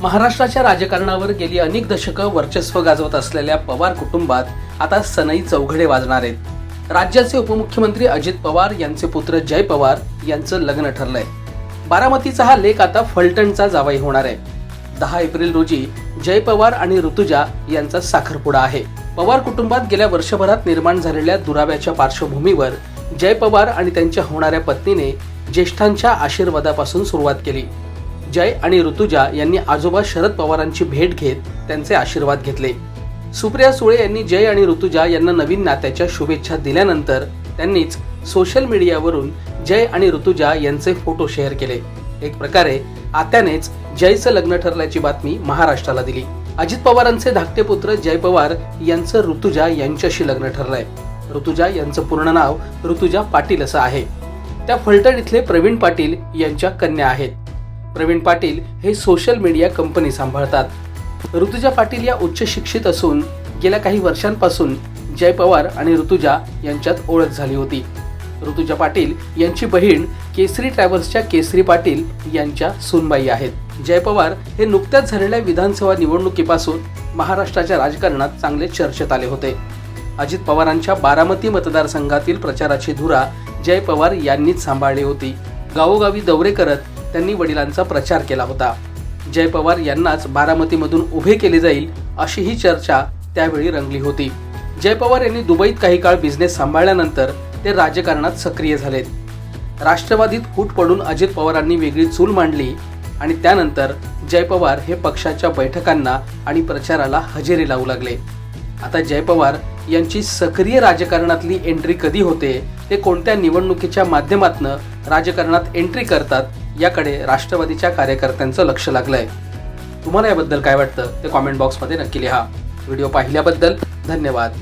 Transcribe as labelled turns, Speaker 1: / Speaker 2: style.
Speaker 1: महाराष्ट्राच्या राजकारणावर गेली अनेक दशकं वर्चस्व गाजवत असलेल्या पवार कुटुंबात आता सनई चौघडे वाजणार आहेत. राज्याचे उपमुख्यमंत्री अजित पवार यांचे पुत्र जय पवार यांचं लग्न ठरलंय. बारामतीचा हा लेख आता फलटणचा जावाई होणार आहे. दहा एप्रिल रोजी जय पवार आणि ऋतुजा यांचा साखरपुडा आहे. पवार कुटुंबात गेल्या वर्षभरात निर्माण झालेल्या दुराव्याच्या पार्श्वभूमीवर जय पवार आणि त्यांच्या होणाऱ्या पत्नीने ज्येष्ठांच्या आशीर्वादापासून सुरुवात केली. जय आणि ऋतुजा यांनी आजोबा शरद पवारांची भेट घेत त्यांचे आशीर्वाद घेतले. सुप्रिया सुळे यांनी जय आणि ऋतुजा यांना नवीन नात्याच्या शुभेच्छा दिल्यानंतर त्यांनीच सोशल मीडियावरून जय आणि ऋतुजा यांचे फोटो शेअर केले. एक प्रकारे आत्यानेच जयचं लग्न ठरल्याची बातमी महाराष्ट्राला दिली. अजित पवारांचे धाकटे पुत्र जय पवार यांचं ऋतुजा यांच्याशी लग्न ठरलंय. ऋतुजा यांचं पूर्ण नाव ऋतुजा पाटील असं आहे. त्या फलटण इथले प्रवीण पाटील यांच्या कन्या आहेत. प्रवीण पाटील हे सोशल मीडिया कंपनी सांभाळतात. ऋतुजा पाटील या उच्च शिक्षित असून गेल्या काही वर्षांपासून जय पवार आणि ऋतुजा यांच्यात ओळख झाली होती. ऋतुजा पाटील यांची बहीण केसरी ट्रॅव्हल्सच्या केसरी पाटील यांच्या सुनबाई आहेत. जय पवार हे नुकत्याच झालेल्या विधानसभा निवडणुकीपासून महाराष्ट्राच्या राजकारणात चांगले चर्चेत आले होते. अजित पवारांच्या बारामती मतदारसंघातील प्रचाराची धुरा जय पवार यांनीच सांभाळली होती. गावोगावी दौरे करत त्यांनी वडिलांचा प्रचार केला होता. जय पवार यांनाच बारामतीमधून उभे केले जाईल अशी ही चर्चा त्यावेळी रंगली होती. जय पवार यांनी दुबईत काही काळ बिझनेस सांभाळल्यानंतर ते राजकारणात सक्रिय झालेत. राष्ट्रवादीत फूट पडून अजित पवारांनी वेगळी चूल मांडली आणि त्यानंतर जय पवार हे पक्षाच्या बैठकांना आणि प्रचाराला हजेरी लावू लागले. आता जय पवार यांची सक्रिय राजकारणातली एंट्री कधी होते ते कोणत्या निवडणुकीच्या माध्यमातून राजकारणात एंट्री करतात याकडे राष्ट्रवादीच्या कार्यकर्त्यांचं लक्ष लागलंय. तुम्हाला याबद्दल काय वाटतं? ते कॉमेंट बॉक्समध्ये नक्की लिहा. व्हिडिओ पाहिल्याबद्दल धन्यवाद.